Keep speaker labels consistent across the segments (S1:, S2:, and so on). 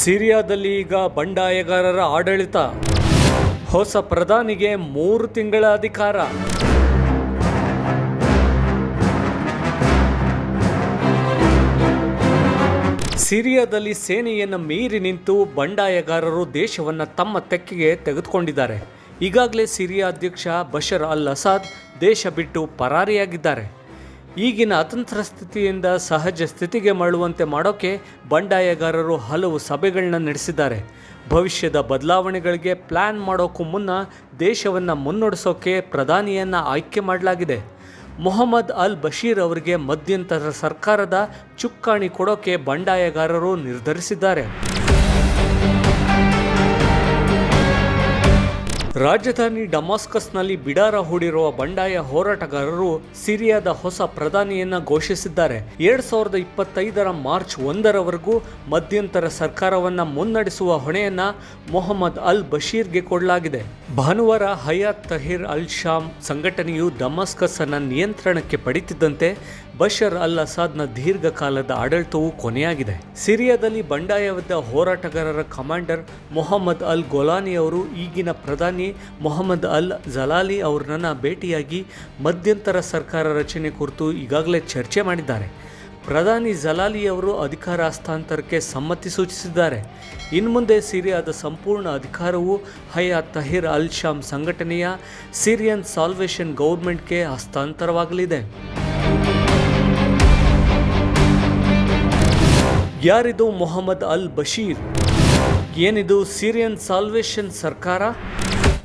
S1: ಸಿರಿಯಾದಲ್ಲಿ ಈಗ ಬಂಡಾಯಗಾರರ ಆಡಳಿತ. ಹೊಸ ಪ್ರಧಾನಿಗೆ ಮೂರು ತಿಂಗಳ ಅಧಿಕಾರ. ಸಿರಿಯಾದಲ್ಲಿ ಸೇನೆಯನ್ನು ಮೀರಿ ನಿಂತು ಬಂಡಾಯಗಾರರು ದೇಶವನ್ನು ತಮ್ಮ ತೆಕ್ಕೆಗೆ ತೆಗೆದುಕೊಂಡಿದ್ದಾರೆ. ಈಗಾಗಲೇ ಸಿರಿಯಾ ಅಧ್ಯಕ್ಷ ಬಶರ್ ಅಲ್ ಅಸಾದ್ ದೇಶ ಬಿಟ್ಟು ಪರಾರಿಯಾಗಿದ್ದಾರೆ. ಈಗಿನ ಅತಂತ್ರ ಸ್ಥಿತಿಯಿಂದ ಸಹಜ ಸ್ಥಿತಿಗೆ ಮರಳುವಂತೆ ಮಾಡೋಕೆ ಬಂಡಾಯಗಾರರು ಹಲವು ಸಭೆಗಳನ್ನ ನಡೆಸಿದ್ದಾರೆ. ಭವಿಷ್ಯದ ಬದಲಾವಣೆಗಳಿಗೆ ಪ್ಲ್ಯಾನ್ ಮಾಡೋಕ್ಕೂ ಮುನ್ನ ದೇಶವನ್ನು ಮುನ್ನಡೆಸೋಕೆ ಪ್ರಧಾನಿಯನ್ನು ಆಯ್ಕೆ ಮಾಡಲಾಗಿದೆ. ಮೊಹಮ್ಮದ್ ಅಲ್ ಬಶೀರ್ ಅವರಿಗೆ ಮಧ್ಯಂತರ ಸರ್ಕಾರದ ಚುಕ್ಕಾಣಿ ಕೊಡೋಕೆ ಬಂಡಾಯಗಾರರು ನಿರ್ಧರಿಸಿದ್ದಾರೆ. ರಾಜಧಾನಿ ಡಮಾಸ್ಕಸ್ನಲ್ಲಿ ಬಿಡಾರ ಹೂಡಿರುವ ಬಂಡಾಯ ಹೋರಾಟಗಾರರು ಸಿರಿಯಾದ ಹೊಸ ಪ್ರಧಾನಿಯನ್ನ ಘೋಷಿಸಿದ್ದಾರೆ. ಎರಡ್ ಸಾವಿರದ ಇಪ್ಪತ್ತೈದರ ಮಾರ್ಚ್ ಒಂದರವರೆಗೂ ಮಧ್ಯಂತರ ಸರ್ಕಾರವನ್ನ ಮುನ್ನಡೆಸುವ ಹೊಣೆಯನ್ನ ಮೊಹಮ್ಮದ್ ಅಲ್ ಬಶೀರ್ಗೆ ಕೊಡಲಾಗಿದೆ. ಭಾನುವಾರ ಹಯಾತ್ ತಹೀರ್ ಅಲ್ ಶಾಮ್ ಸಂಘಟನೆಯು ಡಮಾಸ್ಕಸ್ ಅನ್ನ ನಿಯಂತ್ರಣಕ್ಕೆ ಪಡಿತಿದ್ದಂತೆ ಬಶರ್ ಅಲ್ ಅಸಾದ್ನ ದೀರ್ಘಕಾಲದ ಆಡಳಿತವು ಕೊನೆಯಾಗಿದೆ. ಸಿರಿಯಾದಲ್ಲಿ ಬಂಡಾಯವಿದ್ದ ಹೋರಾಟಗಾರರ ಕಮಾಂಡರ್ ಮೊಹಮ್ಮದ್ ಅಲ್ ಗೊಲಾನಿ ಅವರು, ಈಗಿನ ಪ್ರಧಾನಿ ಮೊಹಮ್ಮದ್ ಅಲ್ ಜಲಾಲಿ ಅವರನ್ನ ಭೇಟಿಯಾಗಿ ಮಧ್ಯಂತರ ಸರ್ಕಾರ ರಚನೆ ಕುರಿತು ಈಗಾಗಲೇ ಚರ್ಚೆ ಮಾಡಿದ್ದಾರೆ. ಪ್ರಧಾನಿ ಜಲಾಲಿ ಅವರು ಅಧಿಕಾರ ಹಸ್ತಾಂತರಕ್ಕೆ ಸಮ್ಮತಿ ಸೂಚಿಸಿದ್ದಾರೆ. ಇನ್ಮುಂದೆ ಸಿರಿಯಾದ ಸಂಪೂರ್ಣ ಅಧಿಕಾರವು ಹಯಾ ತಹಿರ್ ಅಲ್ ಶಾಮ್ ಸಂಘಟನೆಯ ಸಿರಿಯನ್ ಸಾಲ್ವೇಷನ್ ಗೌರ್ಮೆಂಟ್ಗೆ ಹಸ್ತಾಂತರವಾಗಲಿದೆ. ಯಾರಿದು ಮೊಹಮ್ಮದ್ ಅಲ್ ಬಶೀರ್? ಏನಿದು ಸಿರಿಯನ್ ಸಾಲ್ವೇಷನ್ ಸರ್ಕಾರ?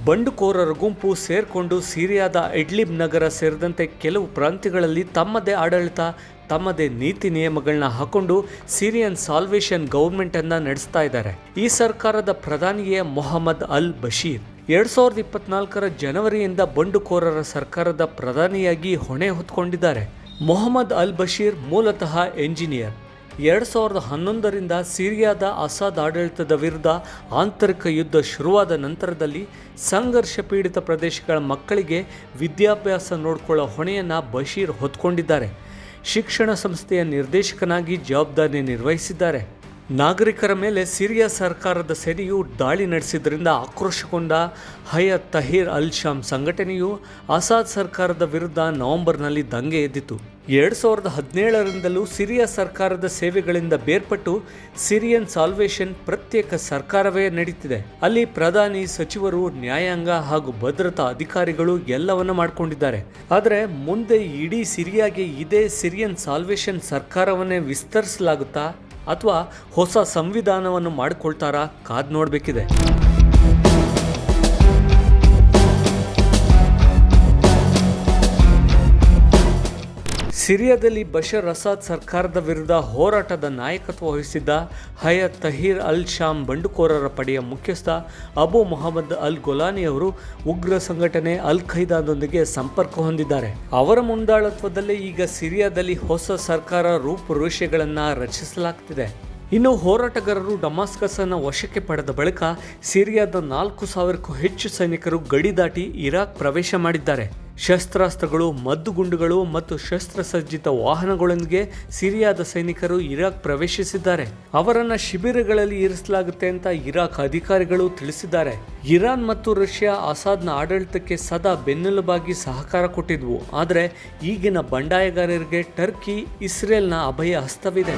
S1: ಬಂಡುಕೋರರ ಗುಂಪು ಸೇರಿಕೊಂಡು ಸಿರಿಯಾದ ಇಡ್ಲಿಬ್ ನಗರ ಸೇರಿದಂತೆ ಕೆಲವು ಪ್ರಾಂತ್ಯಗಳಲ್ಲಿ ತಮ್ಮದೇ ಆಡಳಿತ, ತಮ್ಮದೇ ನೀತಿ ನಿಯಮಗಳನ್ನ ಹಾಕೊಂಡು ಸಿರಿಯನ್ ಸಾಲ್ವೇಷನ್ ಗೌರ್ಮೆಂಟ್ ಅನ್ನ ನಡೆಸ್ತಾ ಇದ್ದಾರೆ. ಈ ಸರ್ಕಾರದ ಪ್ರಧಾನಿಯೇ ಮೊಹಮ್ಮದ್ ಅಲ್ ಬಶೀರ್. ಎರಡ್ ಸಾವಿರದ ಇಪ್ಪತ್ನಾಲ್ಕರ ಜನವರಿಯಿಂದ ಬಂಡುಕೋರರ ಸರ್ಕಾರದ ಪ್ರಧಾನಿಯಾಗಿ ಹೊಣೆ ಹೊತ್ಕೊಂಡಿದ್ದಾರೆ. ಮೊಹಮ್ಮದ್ ಅಲ್ ಬಶೀರ್ ಮೂಲತಃ ಎಂಜಿನಿಯರ್. ಎರಡು ಸಾವಿರದ ಹನ್ನೊಂದರಿಂದ ಸಿರಿಯಾದ ಅಸಾದ್ ಆಡಳಿತದ ವಿರುದ್ಧ ಆಂತರಿಕ ಯುದ್ಧ ಶುರುವಾದ ನಂತರದಲ್ಲಿ ಸಂಘರ್ಷ ಪೀಡಿತ ಪ್ರದೇಶಗಳ ಮಕ್ಕಳಿಗೆ ವಿದ್ಯಾಭ್ಯಾಸ ನೋಡಿಕೊಳ್ಳೋ ಹೊಣೆಯನ್ನು ಬಶೀರ್ ಹೊತ್ಕೊಂಡಿದ್ದಾರೆ. ಶಿಕ್ಷಣ ಸಂಸ್ಥೆಯ ನಿರ್ದೇಶಕನಾಗಿ ಜವಾಬ್ದಾರಿ ನಿರ್ವಹಿಸಿದ್ದಾರೆ. ನಾಗರಿಕರ ಮೇಲೆ ಸಿರಿಯಾ ಸರ್ಕಾರದ ಸೇನೆಯು ದಾಳಿ ನಡೆಸಿದ್ದರಿಂದ ಆಕ್ರೋಶಗೊಂಡ ಹಯತ್ ತಹೀರ್ ಅಲ್ ಶಾಮ್ ಸಂಘಟನೆಯು ಅಸಾದ್ ಸರ್ಕಾರದ ವಿರುದ್ಧ ನವೆಂಬರ್ನಲ್ಲಿ ದಂಗೆ ಎದ್ದಿತು. ಎರಡು ಸಾವಿರದ ಹದಿನೇಳರಿಂದಲೂ ಸಿರಿಯಾ ಸರ್ಕಾರದ ಸೇವೆಗಳಿಂದ ಬೇರ್ಪಟ್ಟು ಸಿರಿಯನ್ ಸಾಲ್ವೇಷನ್ ಪ್ರತ್ಯೇಕ ಸರ್ಕಾರವೇ ನಡೀತಿದೆ. ಅಲ್ಲಿ ಪ್ರಧಾನಿ, ಸಚಿವರು, ನ್ಯಾಯಾಂಗ ಹಾಗೂ ಭದ್ರತಾ ಅಧಿಕಾರಿಗಳು ಎಲ್ಲವನ್ನ ಮಾಡಿಕೊಂಡಿದ್ದಾರೆ. ಆದರೆ ಮುಂದೆ ಇಡೀ ಸಿರಿಯಾಗೆ ಇದೇ ಸಿರಿಯನ್ ಸಾಲ್ವೇಷನ್ ಸರ್ಕಾರವನ್ನೇ ವಿಸ್ತರಿಸಲಾಗುತ್ತಾ ಅಥವಾ ಹೊಸ ಸಂವಿಧಾನವನ್ನು ಮಾಡಿಕೊಳ್ತಾರಾ? ಕಾದ್ ನೋಡಬೇಕಿದೆ. ಸಿರಿಯಾದಲ್ಲಿ ಬಷರ್ ಅಸಾದ್ ಸರ್ಕಾರದ ವಿರುದ್ಧ ಹೋರಾಟದ ನಾಯಕತ್ವ ವಹಿಸಿದ್ದ ಹಯತ್ ತಹೀರ್ ಅಲ್ ಶಾಮ್ ಬಂಡುಕೋರರ ಪಡೆಯ ಮುಖ್ಯಸ್ಥ ಅಬು ಮೊಹಮ್ಮದ್ ಅಲ್ ಗೊಲಾನಿ ಅವರು ಉಗ್ರ ಸಂಘಟನೆ ಅಲ್ ಖೈದಾದೊಂದಿಗೆ ಸಂಪರ್ಕ ಹೊಂದಿದ್ದಾರೆ. ಅವರ ಮುಂದಾಳತ್ವದಲ್ಲೇ ಈಗ ಸಿರಿಯಾದಲ್ಲಿ ಹೊಸ ಸರ್ಕಾರ ರೂಪುರೇಷೆಗಳನ್ನು ರಚಿಸಲಾಗ್ತಿದೆ. ಇನ್ನು ಹೋರಾಟಗಾರರು ಡಮಾಸ್ಕಸನ್ನು ವಶಕ್ಕೆ ಪಡೆದ ಬಳಿಕ ಸಿರಿಯಾದ ನಾಲ್ಕು ಸಾವಿರಕ್ಕೂ ಹೆಚ್ಚು ಸೈನಿಕರು ಗಡಿ ದಾಟಿ ಇರಾಕ್ ಪ್ರವೇಶ ಮಾಡಿದ್ದಾರೆ. ಶಸ್ತ್ರಾಸ್ತ್ರಗಳು, ಮದ್ದುಗುಂಡುಗಳು ಮತ್ತು ಶಸ್ತ್ರಸಜ್ಜಿತ ವಾಹನಗಳೊಂದಿಗೆ ಸಿರಿಯಾದ ಸೈನಿಕರು ಇರಾಕ್ ಪ್ರವೇಶಿಸಿದ್ದಾರೆ. ಅವರನ್ನ ಶಿಬಿರಗಳಲ್ಲಿ ಇರಿಸಲಾಗುತ್ತೆ ಅಂತ ಇರಾಕ್ ಅಧಿಕಾರಿಗಳು ತಿಳಿಸಿದ್ದಾರೆ. ಇರಾನ್ ಮತ್ತು ರಷ್ಯಾ ಅಸಾದ್ನ ಆಡಳಿತಕ್ಕೆ ಸದಾ ಬೆನ್ನೆಲುಬಾಗಿ ಸಹಕಾರ ಕೊಟ್ಟಿದ್ವು. ಆದರೆ ಈಗಿನ ಬಂಡಾಯಗಾರರಿಗೆ ಟರ್ಕಿ, ಇಸ್ರೇಲ್ನ ಅಭಯ ಹಸ್ತವಿದೆ.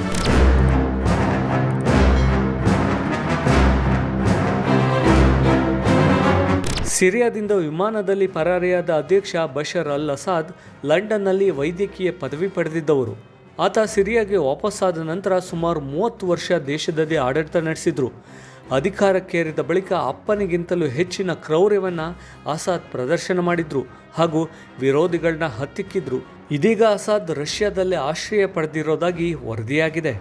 S1: ಸಿರಿಯಾದಿಂದ ವಿಮಾನದಲ್ಲಿ ಪರಾರಿಯಾದ ಅಧ್ಯಕ್ಷ ಬಶರ್ ಅಲ್ ಅಸಾದ್ ಲಂಡನ್ನಲ್ಲಿ ವೈದ್ಯಕೀಯ ಪದವಿ ಪಡೆದಿದ್ದವರು. ಆತ ಸಿರಿಯಾಗೆ ವಾಪಸ್ಸಾದ ನಂತರ ಸುಮಾರು ಮೂವತ್ತು ವರ್ಷ ದೇಶದಲ್ಲಿ ಆಡಳಿತ ನಡೆಸಿದ್ರು. ಅಧಿಕಾರಕ್ಕೇರಿದ ಬಳಿಕ ಅಪ್ಪನಿಗಿಂತಲೂ ಹೆಚ್ಚಿನ ಕ್ರೌರ್ಯವನ್ನು ಅಸಾದ್ ಪ್ರದರ್ಶನ ಮಾಡಿದ್ರು ಹಾಗೂ ವಿರೋಧಿಗಳನ್ನ ಹತ್ತಿಕ್ಕಿದ್ರು. ಇದೀಗ ಅಸಾದ್ ರಷ್ಯಾದಲ್ಲಿ ಆಶ್ರಯ ಪಡೆದಿರೋದಾಗಿ ವರದಿಯಾಗಿದೆ.